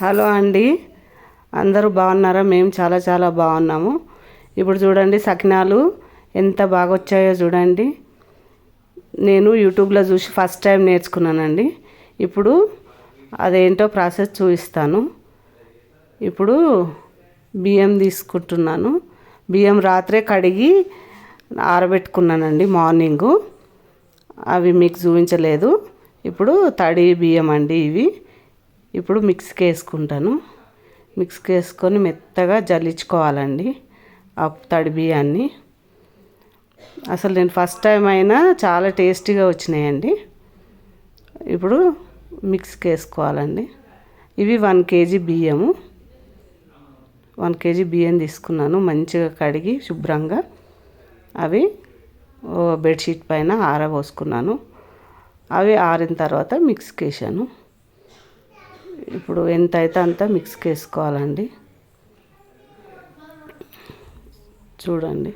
Hello అండి. అందరూ బాగున్నారా? మేము చాలా చాలా బాగున్నాము. ఇప్పుడు చూడండి సకినాలు ఎంత బాగా వచ్చాయో చూడండి. నేను యూట్యూబ్లో చూసి ఫస్ట్ టైం నేర్చుకున్నానండి. ఇప్పుడు అదేంటో ప్రాసెస్ చూపిస్తాను. ఇప్పుడు బియ్యం తీసుకుంటున్నాను. బియ్యం రాత్రే కడిగి ఆరబెట్టుకున్నానండి మార్నింగు. అవి మీకు చూపించలేదు. ఇప్పుడు తడి బియ్యం అండి ఇవి. ఇప్పుడు మిక్స్కి వేసుకుంటాను. మిక్స్కి వేసుకొని మెత్తగా జల్లించుకోవాలండి. ఆ తడి బియ్యాన్ని. అసలు నేను ఫస్ట్ టైం అయినా చాలా టేస్టీగా వచ్చినాయండి. ఇప్పుడు మిక్స్కి వేసుకోవాలండి. ఇవి వన్ కేజీ బియ్యము. వన్ కేజీ బియ్యం తీసుకున్నాను మంచిగా కడిగి శుభ్రంగా. అవి బెడ్షీట్ పైన ఆరబోసుకున్నాను. అవి ఆరిన తర్వాత మిక్స్కి వేసాను. ఇప్పుడు ఎంత అయితే అంత మిక్స్కి వేసుకోవాలండి చూడండి.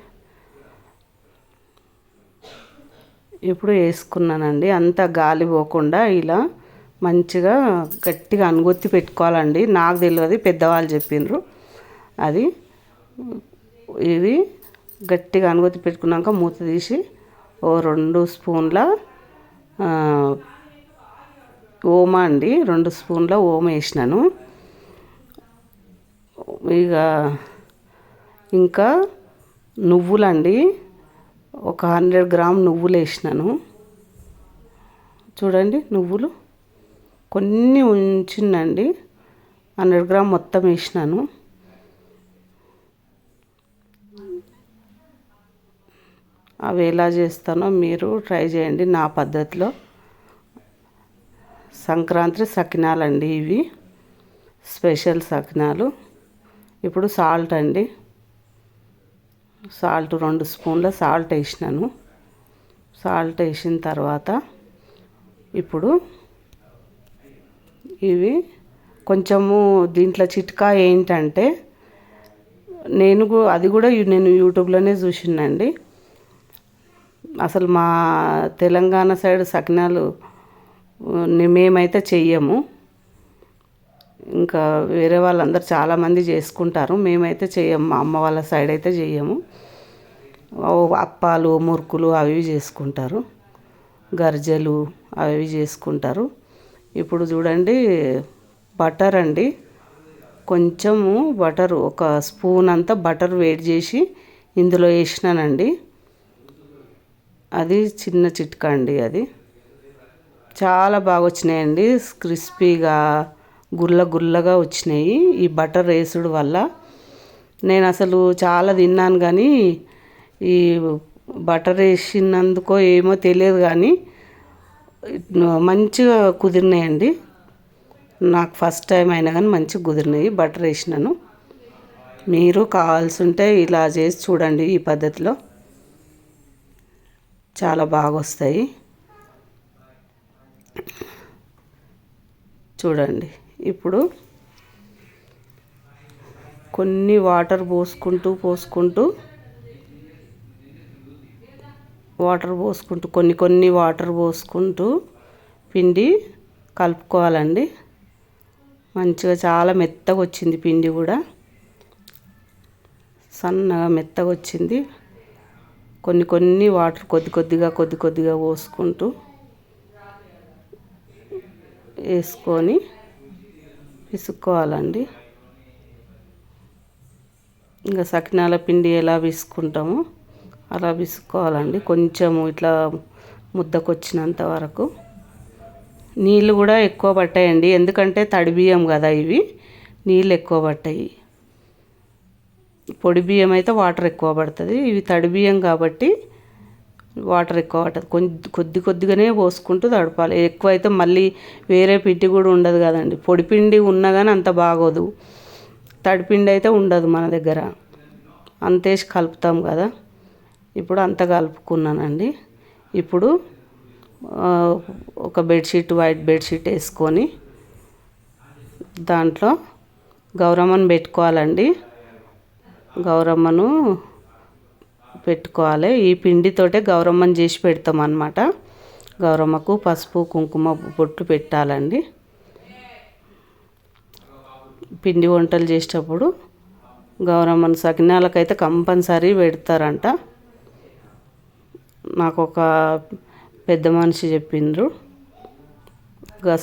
ఇప్పుడు వేసుకున్నానండి. అంత గాలి పోకుండా ఇలా మంచిగా గట్టిగా అనుగొత్తి పెట్టుకోవాలండి. నాకు తెలియదు పెద్దవాళ్ళు చెప్పిండ్రు అది ఇది గట్టిగా అనుగొత్తి పెట్టుకున్నాక మూత తీసి ఓ రెండు స్పూన్ల ఓమా అండి. రెండు స్పూన్ల ఓమ వేసినాను. ఇక ఇంకా నువ్వులండి. ఒక హండ్రెడ్ గ్రామ్ నువ్వులు వేసినాను. చూడండి నువ్వులు. కొన్ని ఉంచిందండి. హండ్రెడ్ గ్రామ్ మొత్తం వేసినాను. అవి ఎలా చేస్తానో మీరు ట్రై చేయండి నా పద్ధతిలో. సంక్రాంతి సకినాలండి ఇవి. స్పెషల్ సకినాలు. ఇప్పుడు సాల్ట్ అండి. సాల్ట్ రెండు స్పూన్ల సాల్ట్ వేసినాను. సాల్ట్ వేసిన తర్వాత ఇప్పుడు ఇవి కొంచెము దీంట్లో చిట్కా ఏంటంటే నేను అది కూడా నేను యూట్యూబ్లోనే చూసిందండి అసలు మా తెలంగాణ సైడ్ సకినాలు మేమైతే చెయ్యము. ఇంకా వేరే వాళ్ళందరూ చాలామంది చేసుకుంటారు. మేమైతే చెయ్యము. మా అమ్మ వాళ్ళ సైడ్ అయితే చెయ్యము. అప్పాలు మురుకులు అవి చేసుకుంటారు. గర్జలు అవి చేసుకుంటారు. ఇప్పుడు చూడండి బటర్ అండి. కొంచెము బటర్ ఒక స్పూన్ అంతా బటర్ వేడి చేసి ఇందులో వేసినానండి. అది చిన్న చిట్కా అండి అది. చాలా బాగా వచ్చినాయండి. క్రిస్పీగా గుల్ల గుల్లగా వచ్చినాయి. ఈ బటర్ వేసుడు వల్ల నేను అసలు చాలా తిన్నాను కానీ ఈ బటర్ వేసినందుకో ఏమో తెలియదు కానీ మంచిగా కుదిరినాయండి. నాకు ఫస్ట్ టైం అయినా కానీ మంచిగా కుదిరినాయి. బటర్ వేసినాను. మీరు కావాల్సి ఉంటే ఇలా చేసి చూడండి ఈ పద్ధతిలో. చాలా బాగా వస్తాయి. చూడండి. ఇప్పుడు కొన్ని వాటర్ పోసుకుంటూ పోసుకుంటూ వాటర్ పోసుకుంటూ కొన్ని కొన్ని వాటర్ పోసుకుంటూ పిండి కలుపుకోవాలండి. మంచిగా చాలా మెత్తగా వచ్చింది పిండి కూడా. సన్నగా మెత్తగా వచ్చింది. కొన్ని కొన్ని వాటర్ కొద్ది కొద్దిగా కొద్ది కొద్దిగా పోసుకుంటూ వేసుకొని పిసుకోవాలండి ఇంకా సకినాల పిండి ఎలా పిసుకుంటామో అలా పిసుకోవాలండి కొంచెము ఇట్లా ముద్దకొచ్చినంత వరకు. నీళ్ళు కూడా ఎక్కువ పట్టాయండి. ఎందుకంటే తడి బియ్యం కదా ఇవి. నీళ్ళు ఎక్కువ పట్టాయి. పొడి బియ్యం అయితే వాటర్ ఎక్కువ పడుతుంది. ఇవి తడి బియ్యం కాబట్టి వాటర్ ఎక్కువ పట్టదు కొద్ది కొద్ది కొద్దిగానే పోసుకుంటూ తడపాలి. ఎక్కువ అయితే మళ్ళీ వేరే పిండి కూడా ఉండదు కదండి. పొడి పిండి ఉన్నా కానీ అంత బాగోదు. తడిపిండి అయితే ఉండదు మన దగ్గర. అంతేసి కలుపుతాం కదా. ఇప్పుడు అంత కలుపుకున్నానండి. ఇప్పుడు ఒక బెడ్షీట్ వైట్ బెడ్షీట్ వేసుకొని దాంట్లో గౌరమ్మను పెట్టుకోవాలండి. గౌరమ్మను పెట్టుకోవాలి. ఈ పిండితోటే గౌరమ్మని చేసి పెడతాం అన్నమాట గౌరమ్మకు పసుపు కుంకుమ బొట్లు పెట్టాలండి. పిండి వంటలు చేసేటప్పుడు గౌరమ్మని సకినాలకైతే కంపల్సరీ పెడతారంట. నాకు ఒక పెద్ద మనిషి చెప్పిండ్రు.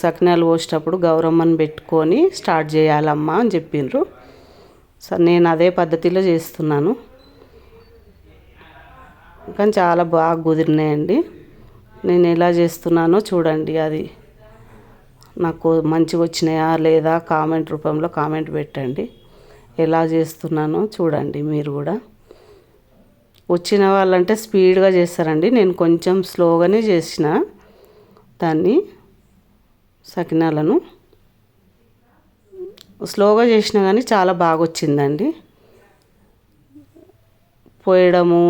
సకినాలు పోసేటప్పుడు గౌరమ్మని పెట్టుకొని స్టార్ట్ చేయాలమ్మా అని చెప్పిండ్రు. సరే నేను అదే పద్ధతిలో చేస్తున్నాను. కానీ చాలా బాగా కుదిరినాయండి. నేను ఎలా చేస్తున్నానో చూడండి అది. నాకు మంచిగా వచ్చినాయా లేదా కామెంట్ రూపంలో కామెంట్ పెట్టండి. ఎలా చేస్తున్నానో చూడండి మీరు కూడా. వచ్చిన వాళ్ళంటే స్పీడ్గా చేస్తారండి. నేను కొంచెం స్లోగానే చేసిన దాన్ని సకినాలను. స్లోగా చేసినా కానీ చాలా బాగా వచ్చిందండి. పోయడము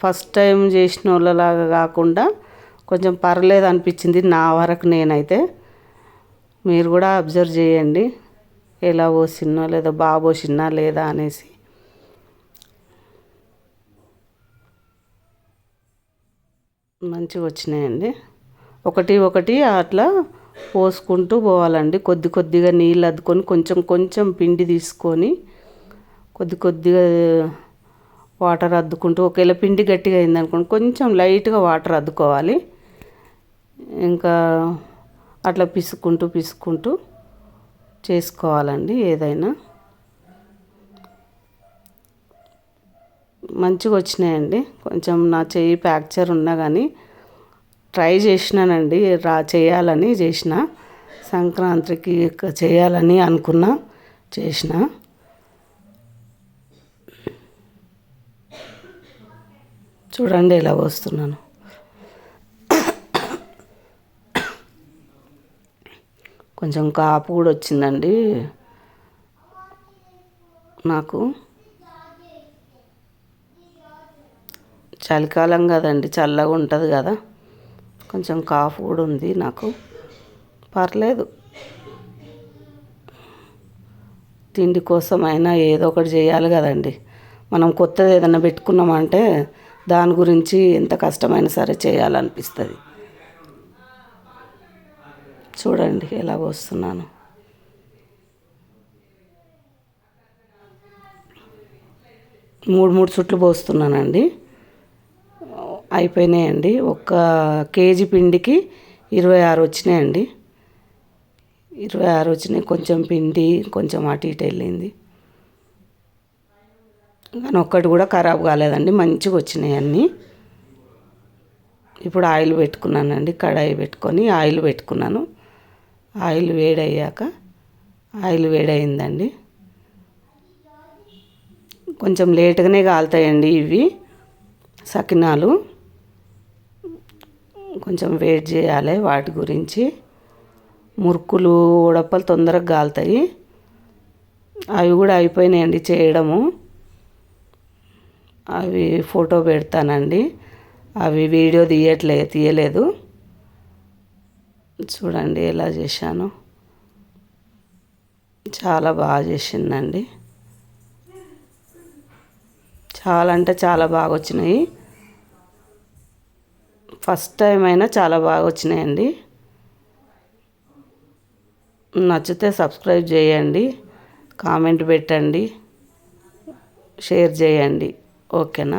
ఫస్ట్ టైం చేసిన వాళ్ళలాగా కాకుండా కొంచెం పర్లేదు అనిపించింది నా వరకు నేనైతే. మీరు కూడా అబ్జర్వ్ చేయండి. ఎలా పోసినా లేదా బాగా పోసినా లేదా అనేసి. మంచిగా వచ్చినాయండి. ఒకటి ఒకటి అట్లా పోసుకుంటూ పోవాలండి. కొద్ది కొద్దిగా నీళ్ళు అద్దుకొని కొంచెం కొంచెం పిండి తీసుకొని కొద్ది కొద్దిగా వాటర్ అద్దుకుంటూ ఒకవేళ పిండి గట్టిగా అయిందనుకోండి కొంచెం లైట్గా వాటర్ అద్దుకోవాలి. ఇంకా అట్లా పిసుక్కుంటూ పిసుక్కుంటూ చేసుకోవాలండి ఏదైనా. మంచిగా వచ్చినాయండి. కొంచెం నా చెయ్యి ఫ్రాక్చర్ ఉన్నా కానీ ట్రై చేసినానండి. రా చేయాలని చేసిన. సంక్రాంతికి చేయాలని అనుకున్నా చేసిన. చూడండి ఇలా వస్తున్నాను కొంచెం కాపు కూడా వచ్చిందండి. నాకు చలికాలం కదండి చల్లగా ఉంటుంది కదా. కొంచెం కాఫ్ కూడా ఉంది నాకు. పర్లేదు. తిండి కోసమైనా ఏదో ఒకటి చేయాలి కదండి. మనం కొత్తది ఏదైనా పెట్టుకున్నామంటే దాని గురించి ఎంత కష్టమైనా సరే చేయాలనిపిస్తుంది. చూడండి ఎలా పోస్తున్నాను మూడు మూడు చుట్లు పోస్తున్నానండి. అయిపోయినాయండి. ఒక్క కేజీ పిండికి ఇరవై ఆరు వచ్చినాయండి. ఇరవై ఆరు వచ్చినాయి. కొంచెం పిండి కొంచెం అటు ఇటు వెళ్ళింది. కానీ ఒక్కటి కూడా ఖరాబ్ కాలేదండి. మంచిగా వచ్చినాయి అన్నీ. ఇప్పుడు ఆయిల్ పెట్టుకున్నానండి. కడాయి పెట్టుకొని ఆయిల్ పెట్టుకున్నాను. ఆయిల్ వేడయ్యాక ఆయిల్ వేడయిందండి కొంచెం లేటుగానే కాలుతాయండి ఇవి. సకినాలు కొంచెం వెయిట్ చేయాలి వాటి గురించి. మురుకులు ఉడపలు తొందరగా కాలుతాయి. అవి కూడా అయిపోయినాయండి చేయడము. అవి ఫోటో పెడతానండి. అవి వీడియో తీయట్లే తీయలేదు. చూడండి ఎలా చేశాను. చాలా బాగా చేసిందండి. చాలా అంటే చాలా బాగా వచ్చినాయి. ఫస్ట్ టైం అయినా చాలా బాగా వచ్చినాయండి. నచ్చితే సబ్స్క్రైబ్ చేయండి కామెంట్ పెట్టండి షేర్ చేయండి. ఓకేనా